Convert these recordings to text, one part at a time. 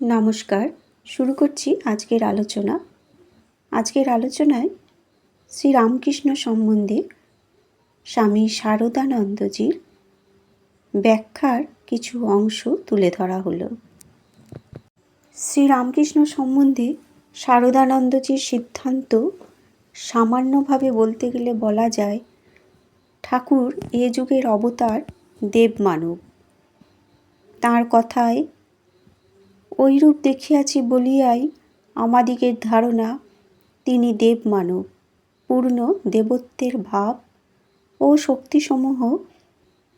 নমস্কার, শুরু করছি আজকের আলোচনা। আজকের আলোচনায় শ্রী রামকৃষ্ণ সম্বন্ধে স্বামী শারদানন্দজির ব্যাখ্যার কিছু অংশ তুলে ধরা হলো। শ্রী রামকৃষ্ণ সম্বন্ধে শারদানন্দজির সিদ্ধান্ত সামান্যভাবে বলতে গেলে বলা যায়, ঠাকুর এ যুগের অবতার দেবমানব। তাঁর কথায় ঐরূপ দেখিয়াছি বলিয়াই আমাদিগের ধারণা, তিনি দেবমানব পূর্ণ দেবত্বের ভাব ও শক্তিসমূহ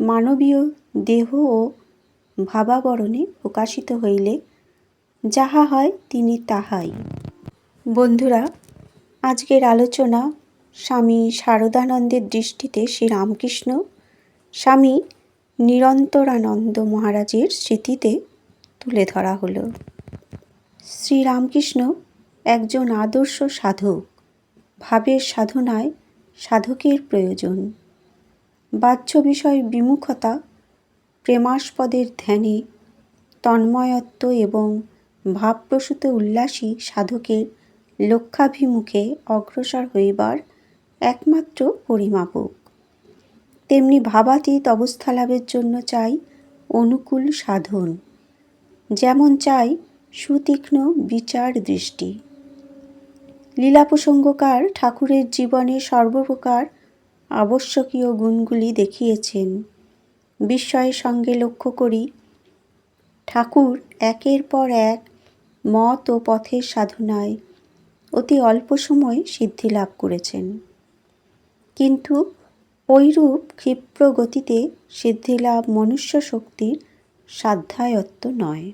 মানবীয় দেহ ও ভাবাবরণে প্রকাশিত হইলে যাহা হয় তিনি তাহাই। বন্ধুরা, আজকের আলোচনা স্বামী শারদানন্দের দৃষ্টিতে শ্রীরামকৃষ্ণ, স্বামী নিরন্তরানন্দ মহারাজের স্মৃতিতে তুলে ধরা হলো। শ্রীরামকৃষ্ণ একজন আদর্শ সাধক, ভাবের সাধনায় সাধকের প্রয়োজন। বাহ্য বিষয় বিমুখতা, প্রেমাস্পদের ধ্যানে তন্ময়ত্ব এবং ভাবপ্রসূত উল্লাসী সাধকের লক্ষ্যাভিমুখে অগ্রসর হইবার একমাত্র পরিমাপক। তেমনি ভাবাতীত অবস্থা লাভের জন্য চাই অনুকূল সাধন। যেমন চাই সুতীক্ষ্ণ বিচার দৃষ্টি লীলাপ্রসঙ্গকার ঠাকুরের জীবনে সর্বপ্রকার আবশ্যকীয় গুণগুলি দেখিয়েছেন। বিস্ময়ের সঙ্গে লক্ষ্য করি, ঠাকুর একের পর এক মত ও পথের সাধনায় অতি অল্প সময় সিদ্ধি লাভ করেছেন। কিন্তু ঐরূপ ক্ষিপ্র গতিতে সিদ্ধিলাভ মনুষ্য শক্তির সাধ্যায়ত্ত নয়।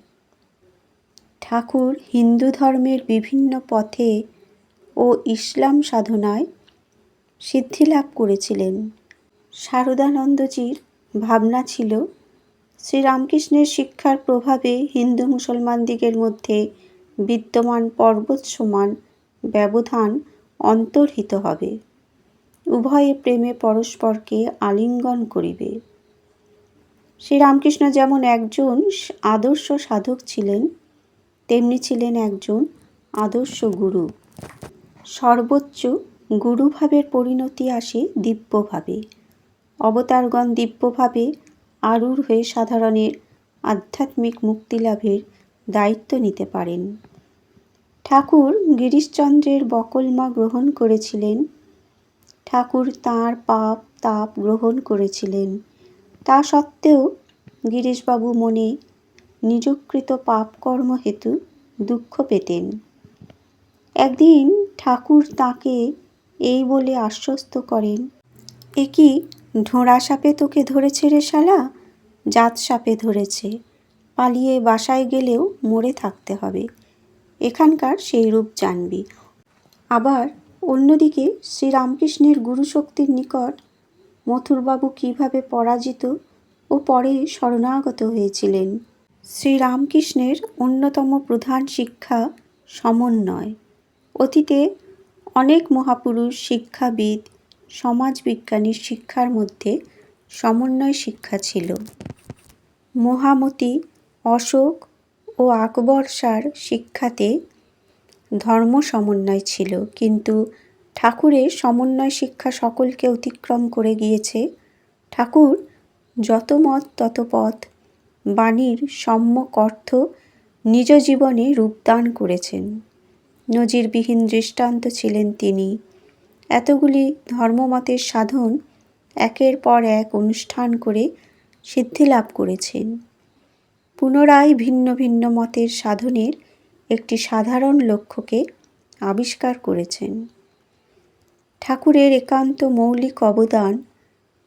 ঠাকুর হিন্দু ধর্মের বিভিন্ন পথে ও ইসলাম সাধনায় সিদ্ধিলাভ করেছিলেন। শারদানন্দজির ভাবনা ছিল, শ্রীরামকৃষ্ণের শিক্ষার প্রভাবে হিন্দু মুসলমানদিগের মধ্যে বিদ্যমান পর্বত সমান ব্যবধান অন্তর্হিত হবে। উভয়ে প্রেমে পরস্পরকে আলিঙ্গন করিবে। শ্রীরামকৃষ্ণ যেমন একজন আদর্শ সাধক ছিলেন, তেমনি ছিলেন একজন আদর্শ গুরু। সর্বোচ্চ গুরুভাবের পরিণতি আসে দিব্যভাবে। অবতারগণ দিব্যভাবে আরূঢ় হয়ে সাধারণের আধ্যাত্মিক মুক্তিলাভের দায়িত্ব নিতে পারেন। ঠাকুর গিরিশচন্দ্রের বকলমা গ্রহণ করেছিলেন। ঠাকুর তাঁর পাপ তাপ গ্রহণ করেছিলেন। তা সত্ত্বেও গিরিশবাবু মনে নিজকৃত পাপকর্ম হেতু দুঃখ পেতেন। একদিন ঠাকুর তাকে এই বলে আশ্বস্ত করেন, এ কি ঢোঁড়া সাপে তোকে ধরেছে রে শালা? জাত সাপে ধরেছে। পালিয়ে বাসায় গেলেও মরে থাকতে হবে। এখানকার সেই রূপ জানবি। আবার অন্যদিকে শ্রীরামকৃষ্ণের গুরুশক্তির নিকট মথুরবাবু কীভাবে পরাজিত ও পরে শরণাগত হয়েছিলেন? শ্রীরামকৃষ্ণের অন্যতম প্রধান শিক্ষা সমন্বয়। অতীতে অনেক মহাপুরুষ শিক্ষাবিদ সমাজবিজ্ঞানীর শিক্ষার মধ্যে সমন্বয় শিক্ষা ছিল। মহামতি, অশোক ও আকবর সার শিক্ষাতে ধর্ম সমন্বয় ছিল, কিন্তু ঠাকুরের সমন্বয় শিক্ষা সকলকে অতিক্রম করে গিয়েছে। ঠাকুর যত মত তত পথ, বাণীর সম্যক অর্থ নিজ জীবনে রূপদান করেছেন। নজিরবিহীন দৃষ্টান্ত ছিলেন তিনি। এতগুলি ধর্মমতের সাধন একের পর এক অনুষ্ঠান করে সিদ্ধি লাভ করেছেন। পুনরায় ভিন্ন ভিন্ন মতের সাধনের একটি সাধারণ লক্ষ্যকে আবিষ্কার করেছেন। ঠাকুরের একান্ত মৌলিক অবদান,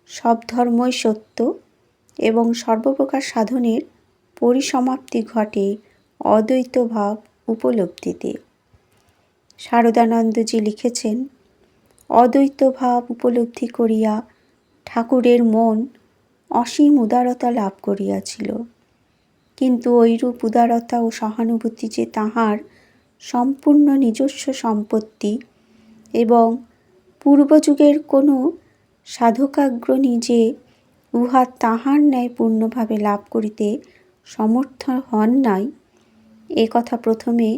সব ধর্মই সত্য এবং সর্বপ্রকার সাধনের পরিসমাপ্তি ঘটে অদ্বৈত ভাব উপলব্ধিতে। শারদানন্দজি লিখেছেন, অদ্বৈত ভাব উপলব্ধি করিয়া ঠাকুরের মন অসীম উদারতা লাভ করিয়াছিল। কিন্তু ঐরূপ উদারতা ও সহানুভূতি যে তাহার সম্পূর্ণ নিজস্ব সম্পত্তি এবং পূর্বযুগের কোনো সাধকাগ্রণী যে উহা তাহার ন্যায় পূর্ণভাবে লাভ করিতে সমর্থ হন নাই, এ কথা প্রথমে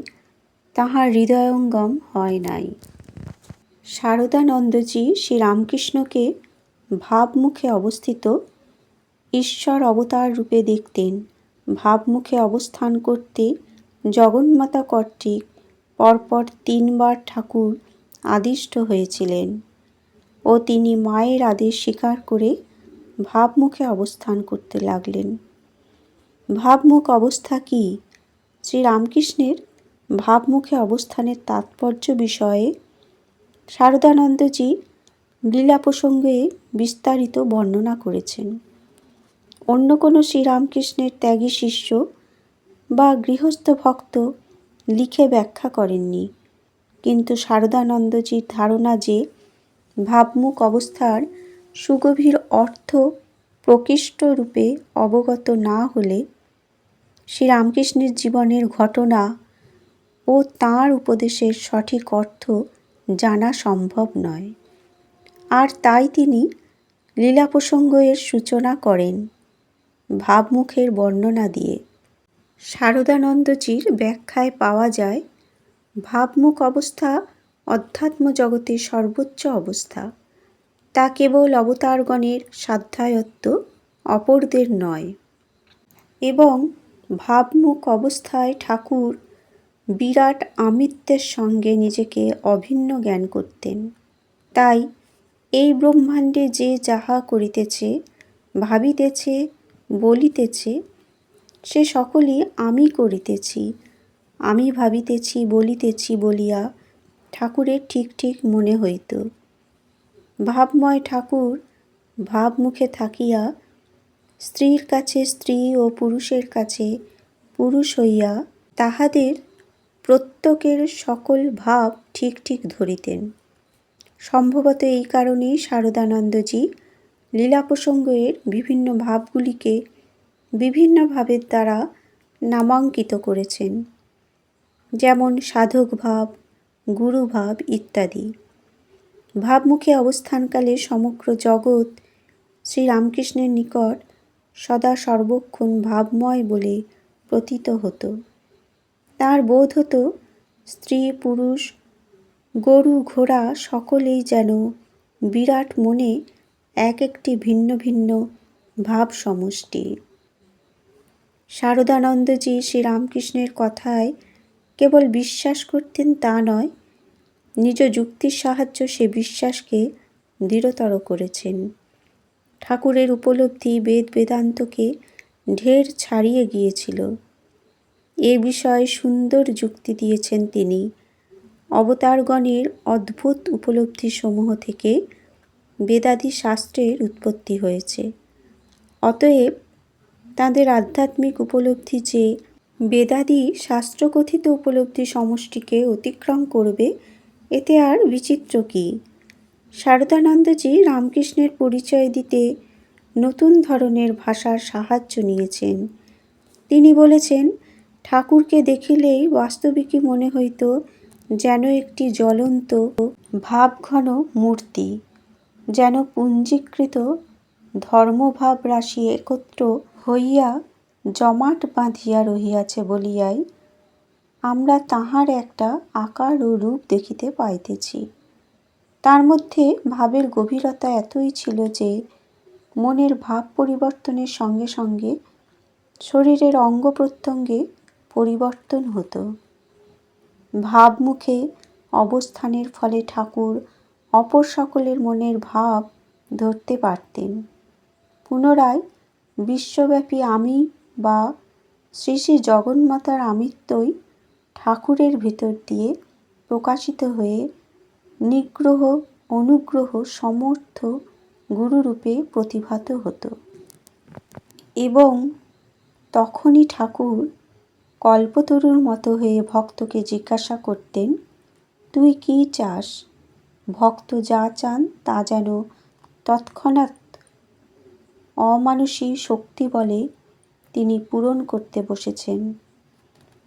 তাহার হৃদয়ঙ্গম হয় নাই। শারদানন্দজি শ্রীরামকৃষ্ণকে ভাবমুখে অবস্থিত ঈশ্বর অবতার রূপে দেখতেন। ভাবমুখে অবস্থান করতে জগন্মাতা কর্তৃক পরপর তিনবার ঠাকুর আদিষ্ট হয়েছিলেন ও তিনি মায়ের আদেশ স্বীকার করে ভাবমুখে অবস্থান করতে লাগলেন। ভাবমুখ অবস্থা কি? শ্রীরামকৃষ্ণের ভাবমুখে অবস্থানের তাৎপর্য বিষয়ে শারদানন্দজি লীলা প্রসঙ্গে বিস্তারিত বর্ণনা করেছেন। অন্য কোনো শ্রীরামকৃষ্ণের ত্যাগী শিষ্য বা গৃহস্থ ভক্ত লিখে ব্যাখ্যা করেননি। কিন্তু শারদানন্দজির ধারণা যে ভাবমুখ অবস্থার সুগভীর অর্থ প্রকৃষ্ট রূপে অবগত না হলে শ্রীরামকৃষ্ণের জীবনের ঘটনা ও তাঁর উপদেশের সঠিক অর্থ জানা সম্ভব নয়। আর তাই তিনি লীলা প্রসঙ্গ এর সূচনা করেন ভাবমুখের বর্ণনা দিয়ে। শারদানন্দজির ব্যাখ্যায় পাওয়া যায় ভাবমুখ অবস্থা অধ্যাত্ম জগতের সর্বোচ্চ অবস্থা। তা কেবল অবতারগণের সাধ্যায়ত্ত, অপরদের নয়। এবং ভাবমুখ অবস্থায় ঠাকুর বিরাট আমিত্বের সঙ্গে নিজেকে অভিন্ন জ্ঞান করতেন। তাই এই ব্রহ্মাণ্ডে যে যাহা করিতেছে, ভাবিতেছে, বলিতেছে, সে সকলই আমি করিতেছি আমি ভাবিতেছি, বলিতেছি বলিয়া ঠাকুরের ঠিক ঠিক মনে হইত। ভাবময় ঠাকুর ভাবমুখে থাকিয়া স্ত্রীর কাছে, স্ত্রী ও পুরুষের কাছে পুরুষ হইয়া তাহাদের প্রত্যেকের সকল ভাব ঠিক ঠিক ধরিতেন। সম্ভবত এই কারণেই শারদানন্দজি লীলা প্রসঙ্গের বিভিন্ন ভাবগুলিকে বিভিন্ন ভাবের দ্বারা নামাঙ্কিত করেছেন। যেমন সাধক ভাব গুরুভাব ইত্যাদি। ভাবমুখে অবস্থানকালে সমগ্র জগৎ শ্রীরামকৃষ্ণের নিকট সদা সর্বক্ষণ ভাবময় বলে প্রতীত হতো। তার বোধ হতো, স্ত্রী, পুরুষ, গরু, ঘোড়া সকলেই যেন বিরাট মনে এক একটি ভিন্ন ভিন্ন ভাব সমষ্টি শারদানন্দজি শ্রীরামকৃষ্ণের কথায় কেবল বিশ্বাস করতেন তা নয়, নিজ যুক্তির সাহায্য সে বিশ্বাসকে দৃঢ়তর করেছেন। ঠাকুরের উপলব্ধি বেদ বেদান্তকে ঢের ছাড়িয়ে গিয়েছিল। এ বিষয়ে সুন্দর যুক্তি দিয়েছেন তিনি। অবতারগণের অদ্ভুত উপলব্ধিসমূহ থেকে বেদাদি শাস্ত্রের উৎপত্তি হয়েছে। অতএব তাদের আধ্যাত্মিক উপলব্ধি যে বেদাদি শাস্ত্রকথিত উপলব্ধি সমষ্টিকে অতিক্রম করবে, এতে আর বিচিত্র কী? শারদানন্দজি রামকৃষ্ণের পরিচয় দিতে নতুন ধরনের ভাষার সাহায্য নিয়েছেন। তিনি বলেছেন, ঠাকুরকে দেখিলেই বাস্তবিকই মনে হইত যেন একটি জ্বলন্ত, ভাবঘন মূর্তি, যেন পুঞ্জীকৃত ধর্মভাব রাশি একত্র হইয়া জমাট বাঁধিয়া রহিয়াছে বলিয়াই আমরা তাহার একটা আকার ও রূপ দেখিতে পাইতেছি। তার মধ্যে ভাবের গভীরতা এতই ছিল যে মনের ভাব পরিবর্তনের সঙ্গে সঙ্গে শরীরের অঙ্গ প্রত্যঙ্গে পরিবর্তন হতো। ভাবমুখে অবস্থানের ফলে ঠাকুর অপর সকলের মনের ভাব ধরতে পারতেন। পুনরায় বিশ্বব্যাপী আমি বা শ্রী শ্রী জগন্মাতার আমিত্বই ঠাকুরের ভিতর দিয়ে প্রকাশিত হয়ে নিগ্রহ অনুগ্রহ সমর্থ গুরুরূপে প্রতিভাত হতো। এবং তখনই ঠাকুর কল্পতরুর মতো হয়ে ভক্তকে জিজ্ঞাসা করতেন, তুই কি চাস? ভক্ত যা চান তা যেন তৎক্ষণাৎ অমানুষী শক্তি বলে তিনি পূরণ করতে বসেছেন।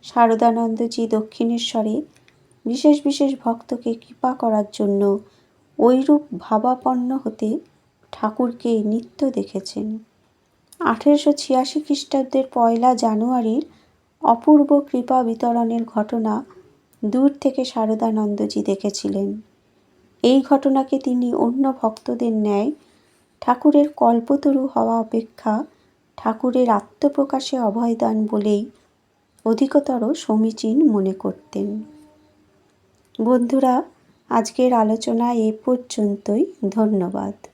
শারদানন্দজি দক্ষিণেশ্বরে বিশেষ বিশেষ ভক্তকে কৃপা করার জন্য ঐরূপ ভাবাপন্ন হতে ঠাকুরকে নিত্য দেখেছেন। আঠেরোশো ছিয়াশি খ্রিস্টাব্দের পয়লা জানুয়ারির অপূর্ব কৃপা বিতরণের ঘটনা দূর থেকে শারদানন্দজি দেখেছিলেন। এই ঘটনাকে তিনি অন্য ভক্তদের ন্যায় ঠাকুরের কল্পতরু হওয়া অপেক্ষা ঠাকুরের আত্মপ্রকাশে অভয়দান বলেই অধিকতর সমীচীন মনে করতেন। বন্ধুরা আজকের আলোচনা এ পর্যন্তই। ধন্যবাদ।